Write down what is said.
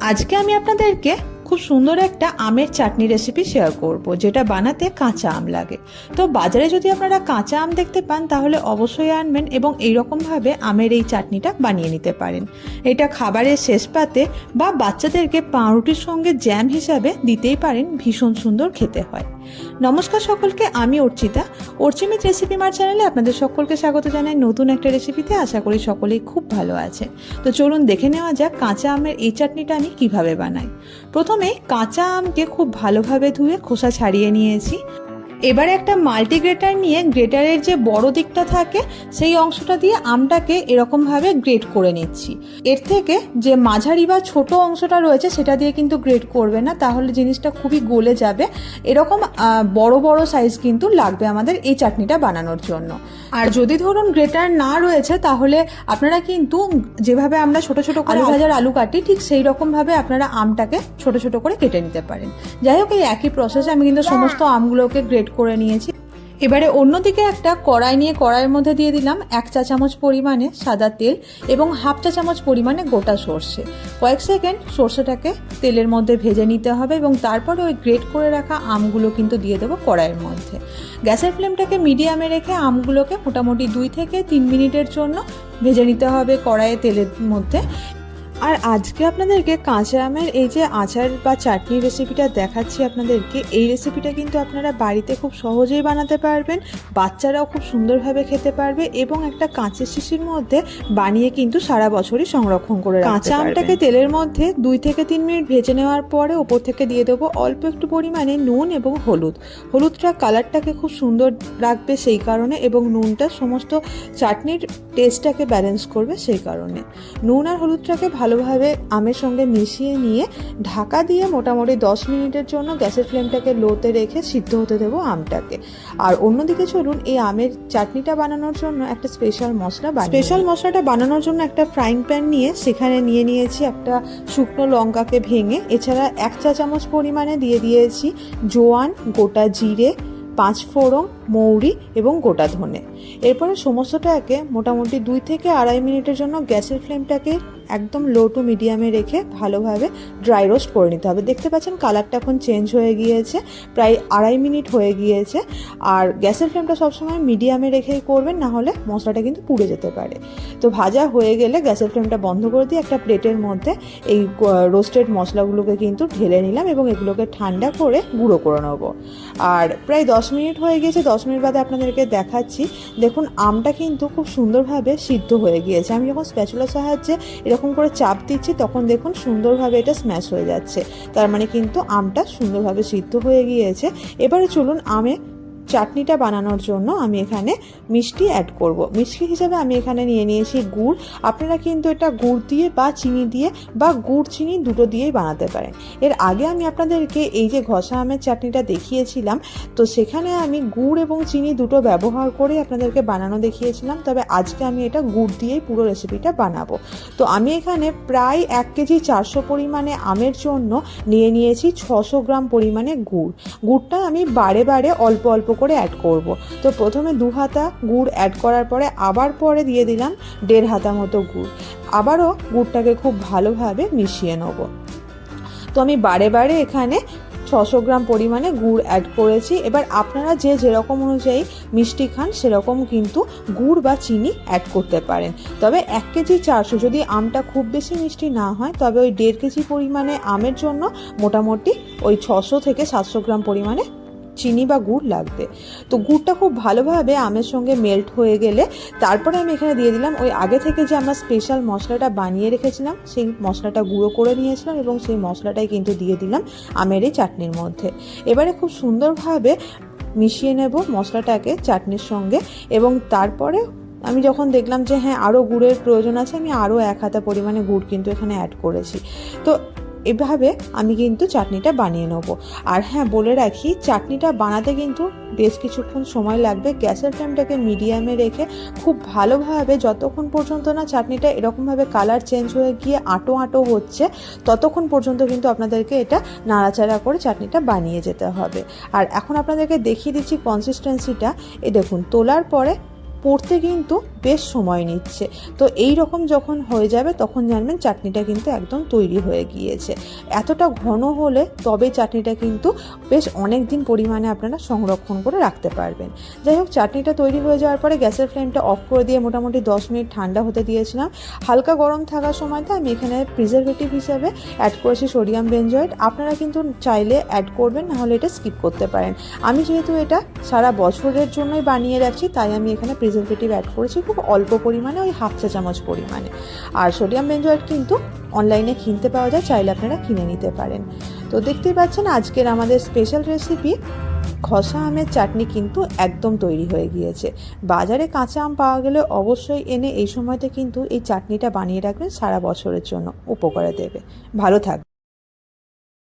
আজকে আমি আপনাদেরকে খুব সুন্দর একটা আমের চাটনি রেসিপি শেয়ার করব, যেটা বানাতে কাঁচা আম লাগে। তো বাজারে যদি আপনারা কাঁচা আম দেখতে পান, তাহলে অবশ্যই আনবেন এবং এইরকমভাবে আমের এই চাটনিটা বানিয়ে নিতে পারেন। এটা খাবারের শেষ পাতে বা বাচ্চাদেরকে পাউরুটির সঙ্গে জ্যাম হিসাবে দিতেই পারেন, ভীষণ সুন্দর খেতে হয়। নমস্কার সকলকে, আমি অর্চিতা। অর্চিমিত রেসিপি মার চ্যানেলে আপনাদের সকলকে স্বাগত জানাই নতুন একটা রেসিপিতে আশা করি সকলেই খুব ভালো আছে। তো চলুন দেখে নেওয়া যাক কাঁচা আমের এই চাটনিটা আমি কীভাবে বানাই। প্রথমে কাঁচা আমকে খুব ভালোভাবে ধুয়ে খোসা ছাড়িয়ে নিয়েছি। এবারে একটা মাল্টি গ্রেটার নিয়ে গ্রেটারের যে বড় দিকটা থাকে সেই অংশটা দিয়ে আমটাকে এরকমভাবে গ্রেট করে নিচ্ছি। এর থেকে যে মাঝারি বা ছোট অংশটা রয়েছে সেটা দিয়ে কিন্তু গ্রেট করবে না তাহলে জিনিসটা খুবই গলে যাবে। এরকম বড় বড় সাইজ কিন্তু লাগবে আমাদের এই চাটনিটা বানানোর জন্য। আর যদি ধরুন গ্রেটার না রয়েছে তাহলে আপনারা কিন্তু যেভাবে আমরা ছোট ছোট আলু ভাজার আলু কাটি ঠিক সেই রকমভাবে আপনারা আমটাকে ছোট ছোট করে কেটে নিতে পারেন। যাই হোক এই একই প্রসেসে আমি কিন্তু সমস্ত আমগুলোকে গ্রেট করে নিয়েছি। এবারে অন্যদিকে একটা কড়াই নিয়ে কড়াইয়ের মধ্যে দিয়ে দিলাম এক চা চামচ পরিমাণে সাদা তেল এবং হাফ চা চামচ পরিমাণে গোটা সর্ষে। কয়েক সেকেন্ড সর্ষেটাকে তেলের মধ্যে ভেজে নিতে হবে এবং তারপরে ওই গ্রেট করে রাখা আমগুলো কিন্তু দিয়ে দেবো কড়াইয়ের মধ্যে। গ্যাসের ফ্লেমটাকে মিডিয়ামে রেখে আমগুলোকে মোটামুটি দুই থেকে তিন মিনিটের জন্য ভেজে নিতে হবে কড়াইয়ে তেলের মধ্যে। আর আজকে আপনাদেরকে কাঁচা আমের এই যে আচার বা চাটনি রেসিপিটা দেখাচ্ছি আপনাদেরকে এই রেসিপিটা কিন্তু আপনারা বাড়িতে খুব সহজেই বানাতে পারবেন বাচ্চারাও খুব সুন্দরভাবে খেতে পারবে এবং একটা কাঁচের শিশির মধ্যে বানিয়ে কিন্তু সারা বছরই সংরক্ষণ করে কাঁচা আমটাকে তেলের মধ্যে দুই থেকে তিন মিনিট ভেজে নেওয়ার পরে ওপর থেকে দিয়ে দেবো অল্প একটু পরিমাণে নুন এবং হলুদ। হলুদটা কালারটাকে খুব সুন্দর রাখবে সেই কারণে এবং নুনটা সমস্ত চাটনির টেস্টটাকে ব্যালেন্স করবে সেই কারণে। নুন আর হলুদটাকে ভালোভাবে আমের সঙ্গে মিশিয়ে নিয়ে ঢাকা দিয়ে মোটামুটি দশ মিনিটের জন্য গ্যাসের ফ্লেমটাকে লোতে রেখে সিদ্ধ হতে দেবো আমটাকে। আর অন্যদিকে চলুন, এই আমের চাটনিটা বানানোর জন্য একটা স্পেশাল মশলা স্পেশাল মশলাটা বানানোর জন্য একটা ফ্রাইং প্যান নিয়ে সেখানে নিয়ে নিয়েছি একটা শুকনো লঙ্কাকে ভেঙে। এছাড়া এক চা চামচ পরিমাণে দিয়ে দিয়েছি জোয়ান, গোটা জিরে পাঁচ ফোড়ন, মৌরি এবং গোটা ধনে। এরপরে সমস্তটাকে মোটামুটি দুই থেকে আড়াই মিনিটের জন্য গ্যাসের ফ্লেমটাকে একদম লো টু মিডিয়ামে রেখে ভালোভাবে ড্রাই রোস্ট করে নিতে হবে। দেখতে পাচ্ছেন কালারটা এখন চেঞ্জ হয়ে গিয়েছে, প্রায় আড়াই মিনিট হয়ে গিয়েছে। আর গ্যাসের ফ্লেমটা সবসময় মিডিয়ামে রেখেই করবেন, না হলে মশলাটা কিন্তু পুড়ে যেতে পারে। তো ভাজা হয়ে গেলে গ্যাসের ফ্লেমটা বন্ধ করে দিয়ে একটা প্লেটের মধ্যে এই রোস্টেড মশলাগুলোকে কিন্তু ঢেলে নিলাম এবং এগুলোকে ঠান্ডা করে গুঁড়ো করে নেব। আর প্রায় দশ মিনিট হয়ে গিয়েছে, দশ মিনিট বাদে আপনাদেরকে দেখাচ্ছি। দেখুন, আমটা কিন্তু খুব সুন্দরভাবে সিদ্ধ হয়ে গিয়েছে। আমি যখন স্প্যাচুলার সাহায্যে এরকম করে চাপ দিচ্ছি, তখন দেখুন সুন্দরভাবে এটা স্ম্যাশ হয়ে যাচ্ছে। তার মানে কিন্তু আমটা সুন্দরভাবে সিদ্ধ হয়ে গিয়েছে। এবারে চলুন আমে চাটনিটা বানানোর জন্য আমি এখানে মিষ্টি অ্যাড করব। মিষ্টি হিসাবে আমি এখানে নিয়ে নিয়েছি গুড়। আপনারা কিন্তু এটা গুড় দিয়ে বা চিনি দিয়ে বা গুড় চিনি দুটো দিয়েই বানাতে পারেন। এর আগে আমি আপনাদেরকে এই যে ঘষা আমের চাটনিটা দেখিয়েছিলাম, তো সেখানে আমি গুড় এবং চিনি দুটো ব্যবহার করে আপনাদেরকে বানানো দেখিয়েছিলাম, তবে আজকে আমি এটা গুড় দিয়েই পুরো রেসিপিটা বানাবো। তো আমি এখানে প্রায় এক কেজি চারশো পরিমাণে আমের জন্য নিয়ে নিয়েছি ছশো গ্রাম পরিমাণে গুড়। গুড়টা আমি বারে বারে অল্প অল্প করে অ্যাড করব। তো প্রথমে দু হাতা গুড় অ্যাড করার পরে আবার পরে দিয়ে দিলাম দেড় হাতা মতো গুড়। আবারও গুড়টাকে খুব ভালোভাবে মিশিয়ে নেব। তো আমি বারে বারে এখানে ছশো গ্রাম পরিমাণে গুড় অ্যাড করেছি। এবার আপনারা যে যেরকম অনুযায়ী মিষ্টি খান সেরকম কিন্তু গুড় বা চিনি অ্যাড করতে পারেন। তবে এক কেজি চারশো, যদি আমটা খুব বেশি মিষ্টি না হয়, তবে ওই দেড় কেজি পরিমাণে আমের জন্য মোটামুটি ওই ছশো থেকে সাতশো গ্রাম পরিমাণে চিনি বা গুড় লাগবে। তো গুড়টা খুব ভালোভাবে আমের সঙ্গে মেল্ট হয়ে গেলে তারপরে আমি এখানে দিয়ে দিলাম ওই আগে থেকে যে আমরা স্পেশাল মশলাটা বানিয়ে রেখেছিলাম, সেই মশলাটা গুঁড়ো করে নিয়েছিলাম এবং সেই মশলাটাই কিন্তু দিয়ে দিলাম আমের এই চাটনির মধ্যে। এবারে খুব সুন্দরভাবে মিশিয়ে নেব মশলাটাকে চাটনির সঙ্গে এবং তারপরে আমি যখন দেখলাম যে হ্যাঁ আরও গুড়ের প্রয়োজন আছে, আমি আরও এক হাতা পরিমাণে গুড় কিন্তু এখানে অ্যাড করেছি। তো এভাবে আমি কিন্তু চাটনিটা বানিয়ে নেব। আর হ্যাঁ বলে রাখি, চাটনিটা বানাতে কিন্তু বেশ কিছুক্ষণ সময় লাগবে। গ্যাসের ফ্লেমটাকে মিডিয়ামে রেখে খুব ভালোভাবে যতক্ষণ পর্যন্ত না চাটনিটা এরকমভাবে কালার চেঞ্জ হয়ে গিয়ে আটো আটো হচ্ছে, ততক্ষণ পর্যন্ত কিন্তু আপনাদেরকে এটা নাড়াচাড়া করে চাটনিটা বানিয়ে যেতে হবে। আর এখন আপনাদেরকে দেখিয়ে দিচ্ছি কনসিস্টেন্সিটা এ দেখুন, তোলার পরে পড়তে কিন্তু বেশ সময় নিচ্ছে। তো এই রকম যখন হয়ে যাবে, তখন জানবেন চাটনিটা কিন্তু একদম তৈরি হয়ে গিয়েছে। এতটা ঘন হলে তবে চাটনিটা কিন্তু বেশ অনেক দিন পরিমাণে আপনারা সংরক্ষণ করে রাখতে পারবেন। যাই হোক, চাটনিটা তৈরি হয়ে যাওয়ার পরে গ্যাসের ফ্লেমটা অফ করে দিয়ে মোটামুটি দশ মিনিট ঠান্ডা হতে দিয়েছিলাম। হালকা গরম থাকার সময়তে আমি এখানে প্রিজারভেটিভ হিসাবে অ্যাড করেছি সোডিয়াম বেঞ্জয়েড আপনারা কিন্তু চাইলে অ্যাড করবেন, নাহলে এটা স্কিপ করতে পারেন। আমি যেহেতু এটা সারা বছরের জন্যই বানিয়ে রাখছি, তাই আমি এখানে প্রিজারভেটিভ অ্যাড করেছি খুব অল্প পরিমাণে, ওই হাফ চা চামচ পরিমাণে। আর সোডিয়াম বেঞ্জয়েড কিন্তু অনলাইনে কিনতে পাওয়া যায়, চাইলে আপনারা কিনে নিতে পারেন। তো দেখতেই পাচ্ছেন, আজকের আমাদের স্পেশাল রেসিপি খসা আমের চাটনি কিন্তু একদম তৈরি হয়ে গিয়েছে। বাজারে কাঁচা আম পাওয়া গেলে অবশ্যই এনে এই সময়তে কিন্তু এই চাটনিটা বানিয়ে রাখবেন সারা বছরের জন্য, উপকারে দেবে। ভালো থাকবে